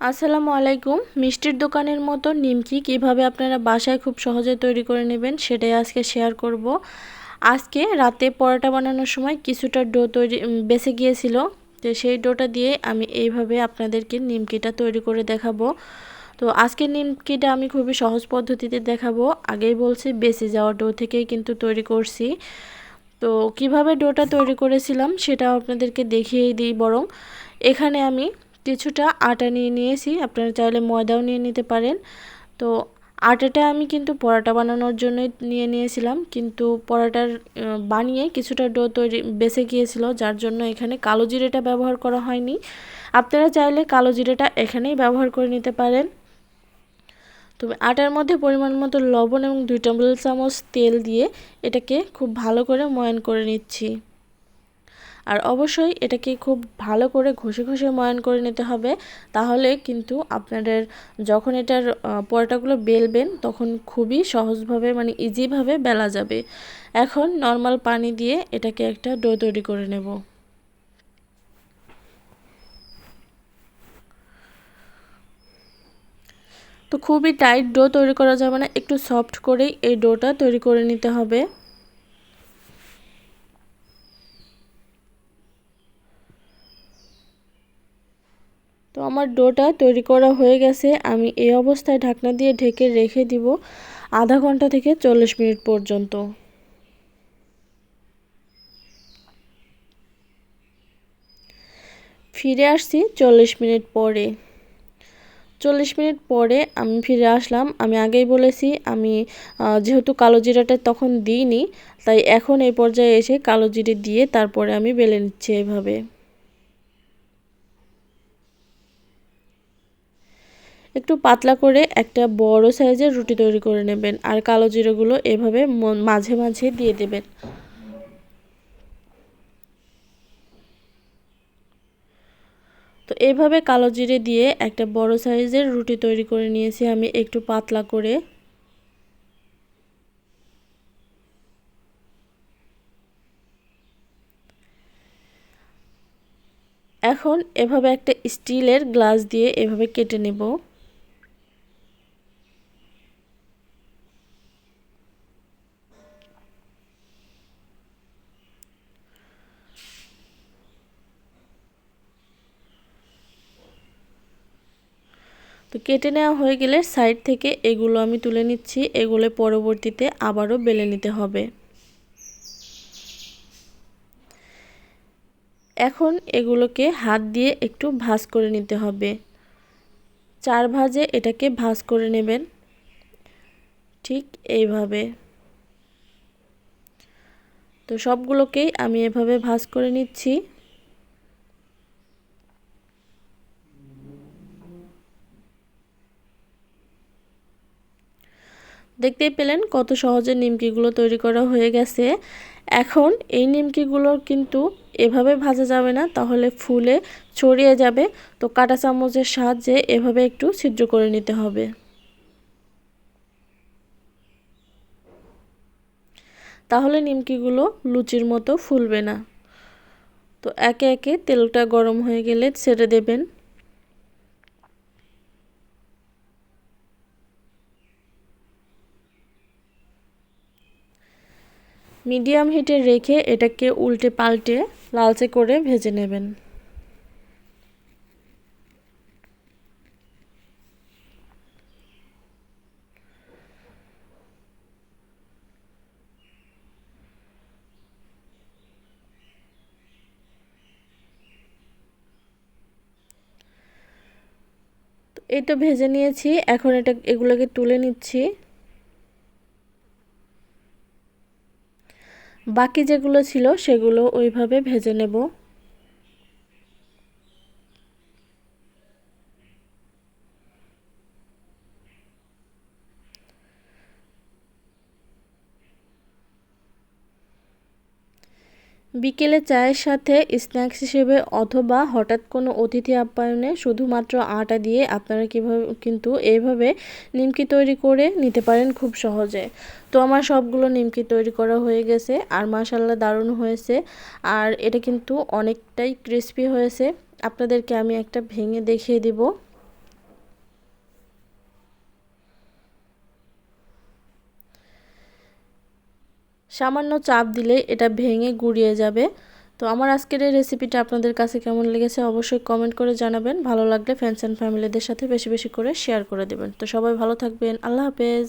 আসসালামু আলাইকুম। মিষ্টির দোকানের মতো নিমকি কীভাবে আপনারা বাসায় খুব সহজে তৈরি করে নেবেন সেটাই আজকে শেয়ার করব। আজকে রাতে পরোটা বানানোর সময় কিছুটা ডো তৈরি বেঁচে গিয়েছিল। তো সেই ডোটা দিয়ে আমি এইভাবে আপনাদেরকে নিমকিটা তৈরি করে দেখাবো। তো আজকে নিমকিটা আমি খুবই সহজ পদ্ধতিতে দেখাবো। আগেই বলছি, বেঁচে যাওয়া ডো থেকেই কিন্তু তৈরি করছি। তো কীভাবে ডোটা তৈরি করেছিলাম সেটাও আপনাদেরকে দেখিয়ে দিই বরং। এখানে আমি কিছুটা আটা নিয়ে নিয়েছি। আপনারা চাইলে ময়দাও নিয়ে নিতে পারেন। তো আটাটা আমি কিন্তু পরোটা বানানোর জন্যই নিয়ে নিয়েছিলাম। কিন্তু পরোটার বানিয়ে কিছুটা ডো তৈরি বেঁচে গিয়েছিল। যার জন্য এখানে কালো জিরেটা ব্যবহার করা হয়নি। আপনারা চাইলে কালো জিরেটা এখানেই ব্যবহার করে নিতে পারেন। তবে আটার মধ্যে পরিমাণ মতো লবণ এবং দুই টেবিল চামচ তেল দিয়ে এটাকে খুব ভালো করে ময়ান করে নিচ্ছি। আর অবশ্যই এটাকে খুব ভালো করে ঘষে ঘষে ময়ান করে নিতে হবে। তাহলে কিন্তু আপনাদের যখন এটার পরোটাগুলো বেলবেন তখন খুবই সহজভাবে মানে ইজিভাবে বেলা যাবে। এখন নর্মাল পানি দিয়ে এটাকে একটা ডো তৈরি করে নেব। তো খুবই টাইট ডো তৈরি করা যাবে না, একটু সফট করেই এই ডোটা তৈরি করে নিতে হবে। তো আমার ডোটা তৈরি করা হয়ে গেছে। আমি এই অবস্থায় ঢাকনা দিয়ে ঢেকে রেখে দিব আধা ঘণ্টা থেকে চল্লিশ মিনিট পর্যন্ত। ফিরে আসছি চল্লিশ মিনিট পরে। চল্লিশ মিনিট পরে আমি ফিরে আসলাম। আমি আগেই বলেছি, আমি যেহেতু কালো জিরাটা তখন দিইনি, তাই এখন এই পর্যায়ে এসে কালো জিরে দিয়ে তারপরে আমি বেলে নিচ্ছি এভাবে। একটু পাতলা করে একটা বড় সাইজের রুটি তৈরি করে নেবেন আর কালো জিরেগুলো এভাবে মাঝে মাঝে দিয়ে দেবেন। তো এইভাবে কালো জিরে দিয়ে একটা বড় সাইজের রুটি তৈরি করে নিয়েছি আমি একটু পাতলা করে। এখন এভাবে একটা স্টিলের গ্লাস দিয়ে এভাবে কেটে নেব। তো কেটে নেওয়া হয়ে গেলে সাইড থেকে এগুলো আমি তুলে নিচ্ছি। এগুলো পরবর্তীতে আবারও বেলে নিতে হবে। এখন এগুলোকে হাত দিয়ে একটু ভাজ করে নিতে হবে। চার ভাজে এটাকে ভাজ করে নেবেন। ঠিক এইভাবে। তো সবগুলোকেই আমি এভাবে ভাজ করে নিচ্ছি। দেখতেই পেলেন কত সহজে নিমকিগুলো তৈরি করা হয়ে গেছে। এখন এই নিমকিগুলো কিন্তু এভাবে ভাজা যাবে না, তাহলে ফুলে ছড়িয়ে যাবে। তো কাটা চামচের সাহায্যে এভাবে একটু ছিদ্র করে নিতে হবে। তাহলে নিমকিগুলো লুচির মতো ফুলবে না। তো একে একে তেলটা গরম হয়ে গেলে ছেড়ে দেবেন। মিডিয়াম হিটে রেখে এটাকে উল্টে পাল্টে লালচে করে ভেজে নেবেন। তো ভেজে নিয়েছি, এখন এটা, এগুলোকে তুলে নিচ্ছি। বাকি যেগুলো ছিল সেগুলো ওইভাবে ভেজে নেব। বিকেলে চায়ের সাথে স্ন্যাক্স হিসেবে অথবা হঠাৎ কোনো অতিথি আপ্যায়নে শুধুমাত্র আটা দিয়ে আপনারা কীভাবে কিন্তু এইভাবে নিমকি তৈরি করে নিতে পারেন খুব সহজে। তো আমার সবগুলো নিমকি তৈরি করা হয়ে গেছে, আর মাসাল্লা দারুণ হয়েছে। আর এটা কিন্তু অনেকটাই ক্রিস্পি হয়েছে। আপনাদেরকে আমি একটা ভেঙে দেখিয়ে দিব। সামান্য চাপ দিলে এটা ভেঙে গুড়িয়ে যাবে। তো আমার আজকের এই রেসিপিটা আপনাদের কাছে কেমন লেগেছে অবশ্যই কমেন্ট করে জানাবেন। ভালো লাগলে ফ্রেন্ডস অ্যান্ড ফ্যামিলিদের সাথে বেশি বেশি করে শেয়ার করে দেবেন। তো সবাই ভালো থাকবেন। আল্লাহ হাফেজ।